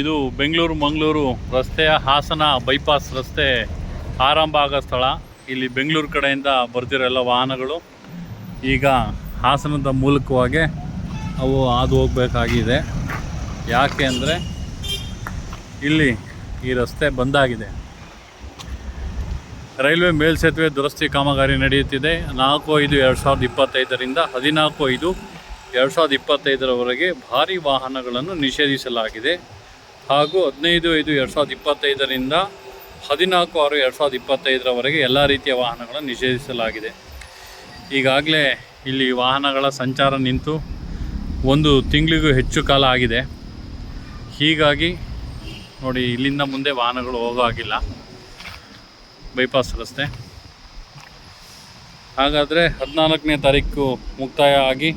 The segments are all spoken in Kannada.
ಇದು ಬೆಂಗಳೂರು ಮಂಗಳೂರು ರಸ್ತೆಯ ಹಾಸನ ಬೈಪಾಸ್ ರಸ್ತೆ ಆರಂಭ ಆಗೋ ಸ್ಥಳ. ಇಲ್ಲಿ ಬೆಂಗಳೂರು ಕಡೆಯಿಂದ ಬರ್ತಿರೋ ಎಲ್ಲ ವಾಹನಗಳು ಈಗ ಹಾಸನದ ಮೂಲಕವಾಗಿ ಅವು ಹಾದು ಹೋಗಬೇಕಾಗಿದೆ. ಯಾಕೆ ಅಂದರೆ ಇಲ್ಲಿ ಈ ರಸ್ತೆ ಬಂದಾಗಿದೆ ರೈಲ್ವೆ ಮೇಲ್ಸೇತುವೆ ದುರಸ್ತಿ ಕಾಮಗಾರಿ ನಡೆಯುತ್ತಿದೆ. ನಾಲ್ಕು ಐದು ಎರಡು ಸಾವಿರದ ಇಪ್ಪತ್ತೈದರಿಂದ ಹದಿನಾಲ್ಕು ಐದು ಎರಡು ಸಾವಿರದ ಇಪ್ಪತ್ತೈದರವರೆಗೆ ಭಾರಿ ವಾಹನಗಳನ್ನು ನಿಷೇಧಿಸಲಾಗಿದೆ. ಹಾಗೂ ಹದಿನೈದು, ಐದು, ಎರಡು ಸಾವಿರದ ಇಪ್ಪತ್ತೈದರಿಂದ ಹದಿನಾಲ್ಕು, ಆರು, ಎರಡು ಸಾವಿರದ ಇಪ್ಪತ್ತೈದರವರೆಗೆ ಎಲ್ಲ ರೀತಿಯ ವಾಹನಗಳನ್ನು ನಿಷೇಧಿಸಲಾಗಿದೆ. ಈಗಾಗಲೇ ಇಲ್ಲಿ ವಾಹನಗಳ ಸಂಚಾರ ನಿಂತು ಒಂದು ತಿಂಗಳಿಗೂ ಹೆಚ್ಚು ಕಾಲ ಆಗಿದೆ. ಹೀಗಾಗಿ ನೋಡಿ, ಇಲ್ಲಿಂದ ಮುಂದೆ ವಾಹನಗಳು ಹೋಗೋ ಆಗಿಲ್ಲ ಬೈಪಾಸ್ ರಸ್ತೆ. ಹಾಗಾದರೆ ಹದಿನಾಲ್ಕನೇ ತಾರೀಕು ಮುಕ್ತಾಯ ಆಗಿ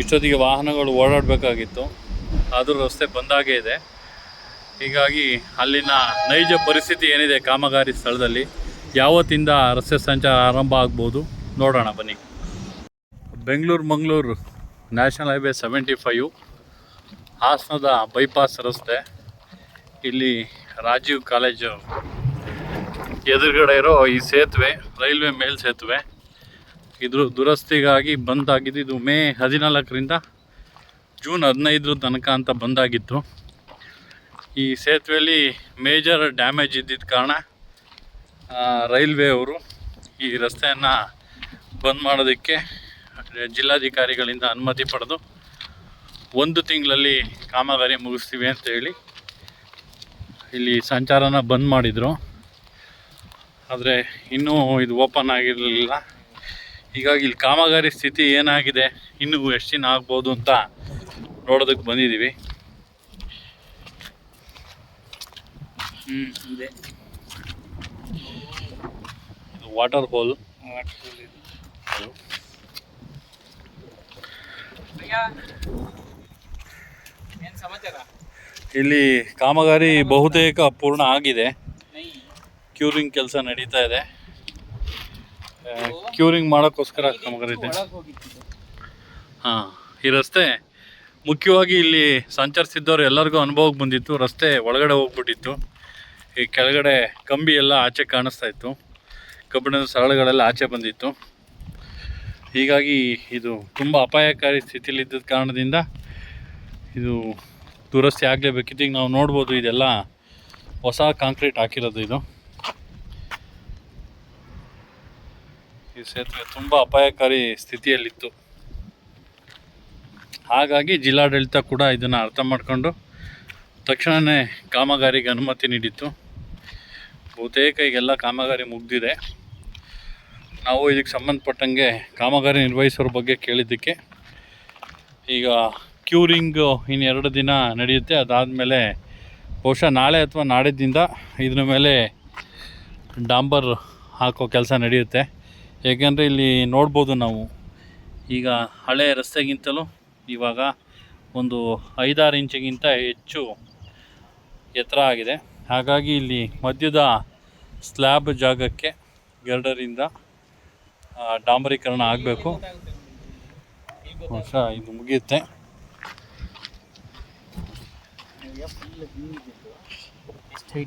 ಇಷ್ಟೊತ್ತಿಗೆ ವಾಹನಗಳು ಓಡಾಡಬೇಕಾಗಿತ್ತು. ಆದರೂ ರಸ್ತೆ ಬಂದಾಗೇ ಇದೆ. ಹೀಗಾಗಿ ಅಲ್ಲಿನ ನೈಜ ಪರಿಸ್ಥಿತಿ ಏನಿದೆ ಕಾಮಗಾರಿ ಸ್ಥಳದಲ್ಲಿ? ಯಾವತ್ತಿಂದ ರಸ್ತೆ ಸಂಚಾರ ಆರಂಭ ಆಗ್ಬೋದು? ನೋಡೋಣ, ಬನ್ನಿ. Bengaluru, Mangaluru, national highway seventy five, ಹಾಸನದ ಬೈಪಾಸ್ ರಸ್ತೆ. ಇಲ್ಲಿ ರಾಜೀವ್ ಕಾಲೇಜು ಎದುರುಗಡೆ ಇರೋ ಈ ಸೇತುವೆ, ರೈಲ್ವೆ ಮೇಲ್ ಸೇತುವೆ ಇದ್ರ ದುರಸ್ತಿಗಾಗಿ ಬಂದಾಗಿದ್ದು ಇದು ಮೇ ಹದಿನಾಲ್ಕರಿಂದ ಜೂನ್ ಹದಿನೈದರ ತನಕ ಅಂತ ಬಂದಾಗಿತ್ತು. ಈ ಸೇತುವೆಯಲ್ಲಿ ಮೇಜರ್ ಡ್ಯಾಮೇಜ್ ಇದ್ದಿದ್ದ ಕಾರಣ ರೈಲ್ವೆ ಅವರು ಈ ರಸ್ತೆಯನ್ನು ಬಂದ್ ಮಾಡೋದಕ್ಕೆ ಜಿಲ್ಲಾಧಿಕಾರಿಗಳಿಂದ ಅನುಮತಿ ಪಡೆದು ಒಂದು ತಿಂಗಳಲ್ಲಿ ಕಾಮಗಾರಿ ಮುಗಿಸ್ತೀವಿ ಅಂತ ಹೇಳಿ ಇಲ್ಲಿ ಸಂಚಾರನ ಬಂದ್ ಮಾಡಿದರು. ಆದರೆ ಇನ್ನೂ ಇದು ಓಪನ್ ಆಗಿರಲಿಲ್ಲ. ಹೀಗಾಗಿ ಇಲ್ಲಿ ಕಾಮಗಾರಿ ಸ್ಥಿತಿ ಏನಾಗಿದೆ, ಇನ್ನೂ ಎಷ್ಟು ದಿನ ಆಗ್ಬೋದು ಅಂತ ನೋಡೋದಕ್ಕೆ ಬಂದಿದ್ದೀವಿ. ಹ್ಞೂ ಇದೆ. ಇದು ವಾಟರ್ ಸಮಾಚಾರ? ಇಲ್ಲಿ ಕಾಮಗಾರಿ ಬಹುತೇಕ ಪೂರ್ಣ ಆಗಿದೆ. ಕ್ಯೂರಿಂಗ್ ಕೆಲಸ ನಡೀತಾ ಇದೆ. ಕ್ಯೂರಿಂಗ್ ಮಾಡೋಕ್ಕೋಸ್ಕರ ಕಾಮಗಾರಿ ಇದೆ. ಹಾಂ ಈ ರಸ್ತೆ ಮುಖ್ಯವಾಗಿ ಇಲ್ಲಿ ಸಂಚರಿಸಿದ್ದವರು ಎಲ್ಲರಿಗೂ ಅನುಭವಕ್ಕೆ ಬಂದಿತ್ತು. ರಸ್ತೆ ಒಳಗಡೆ ಹೋಗ್ಬಿಟ್ಟಿತ್ತು. ಈ ಕೆಳಗಡೆ ಕಂಬಿ ಎಲ್ಲ ಆಚೆ ಕಾಣಿಸ್ತಾ ಇತ್ತು. ಕಬ್ಬಿಣದ ಸರಳುಗಳೆಲ್ಲ ಆಚೆ ಬಂದಿತ್ತು. ಹೀಗಾಗಿ ಇದು ತುಂಬ ಅಪಾಯಕಾರಿ ಸ್ಥಿತಿಯಲ್ಲಿದ್ದ ಕಾರಣದಿಂದ ಇದು ದುರಸ್ತಿ ಆಗಲೇಬೇಕಿತ್ತು. ಈಗ ನಾವು ನೋಡ್ಬೋದು ಇದೆಲ್ಲ ಹೊಸ ಕಾಂಕ್ರೀಟ್ ಹಾಕಿರೋದು ಇದು. ಈ ಸೇತುವೆ ತುಂಬ ಅಪಾಯಕಾರಿ ಸ್ಥಿತಿಯಲ್ಲಿತ್ತು. ಹಾಗಾಗಿ ಜಿಲ್ಲಾಡಳಿತ ಕೂಡ ಇದನ್ನು ಅರ್ಥ ಮಾಡಿಕೊಂಡು ತಕ್ಷಣವೇ ಕಾಮಗಾರಿಗೆ ಅನುಮತಿ ನೀಡಿತ್ತು. ಬಹುತೇಕ ಈಗೆಲ್ಲ ಕಾಮಗಾರಿ ಮುಗ್ದಿದೆ. ನಾವು ಇದಕ್ಕೆ ಸಂಬಂಧಪಟ್ಟಂಗೆ ಕಾಮಗಾರಿ ನಿರ್ವಹಿಸೋರ ಬಗ್ಗೆ ಕೇಳಿದ್ದಕ್ಕೆ ಈಗ ಕ್ಯೂರಿಂಗ್ ಇನ್ನೆರಡು ದಿನ ನಡೆಯುತ್ತೆ. ಅದಾದಮೇಲೆ ಬಹುಶಃ ನಾಳೆ ಅಥವಾ ನಾಡಿದ್ದಿಂದ ಇದ್ರ ಮೇಲೆ ಡಾಂಬರ್ ಹಾಕೋ ಕೆಲಸ ನಡೆಯುತ್ತೆ. ಏಕೆಂದರೆ ಇಲ್ಲಿ ನೋಡ್ಬೋದು ನಾವು. ಈಗ ಹಳೆ ರಸ್ತೆಗಿಂತಲೂ ಇವಾಗ ಒಂದು ಐದಾರು ಇಂಚಿಗಿಂತ ಹೆಚ್ಚು ಎತ್ತರ ಆಗಿದೆ. ಹಾಗಾಗಿ ಇಲ್ಲಿ ಮಧ್ಯದ ಸ್ಲ್ಯಾಬ್ ಜಾಗಕ್ಕೆ ಎರಡರಿಂದ ಡಾಂಬರೀಕರಣ ಆಗಬೇಕು. ವರ್ಷ ಇದು ಮುಗಿಯುತ್ತೆ.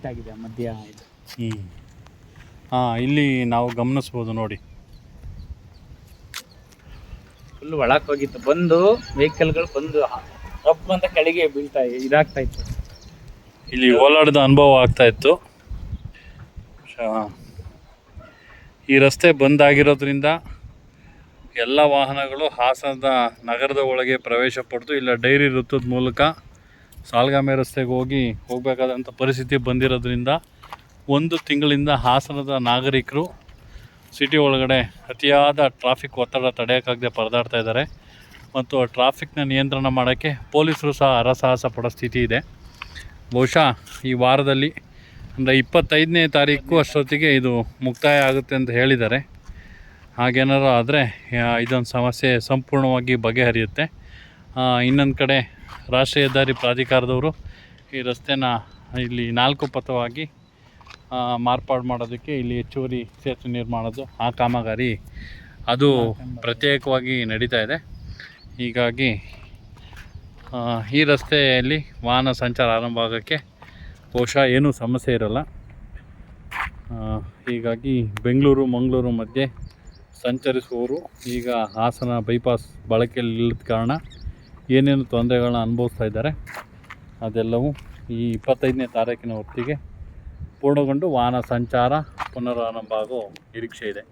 ಆಗಿದೆ ಮಧ್ಯ ಇದು? ಹ್ಞೂ ಹಾಂ ಇಲ್ಲಿ ನಾವು ಗಮನಿಸ್ಬೋದು ನೋಡಿ. ಫುಲ್ ಒಳಕ್ ಹೋಗಿತ್ತು ಬಂದು ವೆಹಿಕಲ್ಗಳು ಬಂದು ರಪ್ ಅಂತ ಕೆಳಗೆ ಬೀಳ್ತಾ ಇದಾಗ್ತಾ ಇತ್ತು. ಇಲ್ಲಿ ಓಲಾಡಿದ ಅನುಭವ ಆಗ್ತಾ ಇತ್ತು. ಈ ರಸ್ತೆ ಬಂದಾಗಿರೋದ್ರಿಂದ ಎಲ್ಲ ವಾಹನಗಳು ಹಾಸನದ ನಗರದ ಒಳಗೆ ಪ್ರವೇಶ ಪಡೆದು ಇಲ್ಲ ಡೈರಿ ವೃತ್ತದ ಮೂಲಕ ಸಾಲ್ಗಾಮೆ ರಸ್ತೆಗೆ ಹೋಗಿ ಹೋಗಬೇಕಾದಂಥ ಪರಿಸ್ಥಿತಿ ಬಂದಿರೋದ್ರಿಂದ ಒಂದು ತಿಂಗಳಿಂದ ಹಾಸನದ ನಾಗರಿಕರು ಸಿಟಿ ಒಳಗಡೆ ಅತಿಯಾದ ಟ್ರಾಫಿಕ್ ಒತ್ತಡ ತಡೆಯೋಕ್ಕಾಗದೆ ಪರದಾಡ್ತಾ ಇದ್ದಾರೆ. ಮತ್ತು ಟ್ರಾಫಿಕ್ನ ನಿಯಂತ್ರಣ ಮಾಡೋಕ್ಕೆ ಪೊಲೀಸರು ಸಹ ಹರಸಾಹಸ ಪಡೋ ಸ್ಥಿತಿ ಇದೆ. ಬಹುಶಃ ಈ ವಾರದಲ್ಲಿ ಅಂದರೆ ಇಪ್ಪತ್ತೈದನೇ ತಾರೀಕು ಅಷ್ಟೊತ್ತಿಗೆ ಇದು ಮುಕ್ತಾಯ ಆಗುತ್ತೆ ಅಂತ ಹೇಳಿದ್ದಾರೆ. ಹಾಗೇನಾರು ಆದರೆ ಇದೊಂದು ಸಮಸ್ಯೆ ಸಂಪೂರ್ಣವಾಗಿ ಬಗೆಹರಿಯುತ್ತೆ. ಇನ್ನೊಂದು ಕಡೆ ರಾಷ್ಟ್ರೀಯ ಹೆದ್ದಾರಿ ಪ್ರಾಧಿಕಾರದವರು ಈ ರಸ್ತೆನ ಇಲ್ಲಿ ನಾಲ್ಕು ಪಥವಾಗಿ ಮಾರ್ಪಾಡು ಮಾಡೋದಕ್ಕೆ ಇಲ್ಲಿ ಹೆಚ್ಚುವರಿ ಸೇತುವೆ ನಿರ್ಮಾಣದ್ದು ಆ ಕಾಮಗಾರಿ ಅದು ಪ್ರತ್ಯೇಕವಾಗಿ ನಡೀತಾ ಇದೆ. ಹೀಗಾಗಿ ಈ ರಸ್ತೆಯಲ್ಲಿ ವಾಹನ ಸಂಚಾರ ಆರಂಭ ಆಗೋಕ್ಕೆ ಬಹುಶಃ ಏನೂ ಸಮಸ್ಯೆ ಇರಲ್ಲ. ಹೀಗಾಗಿ ಬೆಂಗಳೂರು, ಮಂಗಳೂರು ಮಧ್ಯೆ ಸಂಚರಿಸುವವರು ಈಗ ಹಾಸನ ಬೈಪಾಸ್ ಬಳಕೆಯಲ್ಲಿ ಇಲ್ಲದ ಕಾರಣ ಏನೇನು ತೊಂದರೆಗಳನ್ನ ಅನುಭವಿಸ್ತಾ ಇದ್ದಾರೆ ಅದೆಲ್ಲವೂ ಈ ಇಪ್ಪತ್ತೈದನೇ ತಾರೀಕಿನ ಹೊತ್ತಿಗೆ ಪೂರ್ಣಗೊಂಡು ವಾಹನ ಸಂಚಾರ ಪುನರಾರಂಭ ಆಗೋ ನಿರೀಕ್ಷೆ ಇದೆ.